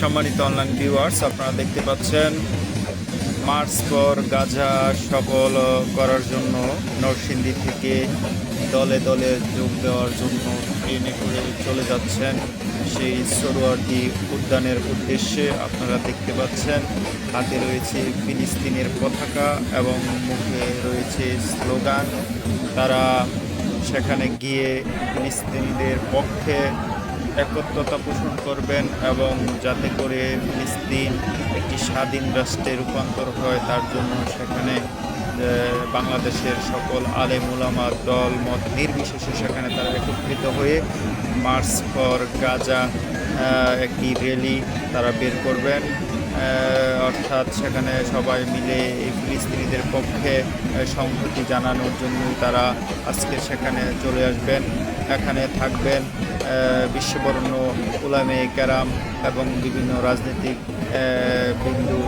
সম্মানিত online viewers আপনারা দেখতে পাচ্ছেন, মার্চ পর গাজা সফল করার জন্য নরসিংদী থেকে দলে দলে যোগ দেওয়ার জন্য ট্রেনে করে চলে যাচ্ছেন সেই সরোয়ার্দি উদ্যানের উদ্দেশ্যে। আপনারা দেখতে পাচ্ছেন, হাতে রয়েছে ফিলিস্তিনের পতাকা এবং মুখে রয়েছে স্লোগান। তারা সেখানে গিয়ে ফিলিস্তিনিদের পক্ষে একত্রতা পোষণ করবেন এবং যাতে করে ফিলিস্তিন একটি স্বাধীন রাষ্ট্রে রূপান্তর হয়, তার জন্য সেখানে বাংলাদেশের সকল আলেম উলামা দল, মত নির্বিশেষে সেখানে তারা একত্রিত হয়ে মার্চ ফর গাজা একটি র্যালি তারা বের করবেন। অর্থাৎ সেখানে সবাই মিলে এই ফিলিস্তিনিদের পক্ষে সংহতি জানানোর জন্যই তারা আজকে সেখানে চলে আসবেন। এখানে থাকবেন বিশ্ববরণ্য উলামে কেরাম এবং বিভিন্ন রাজনৈতিক বিন্দু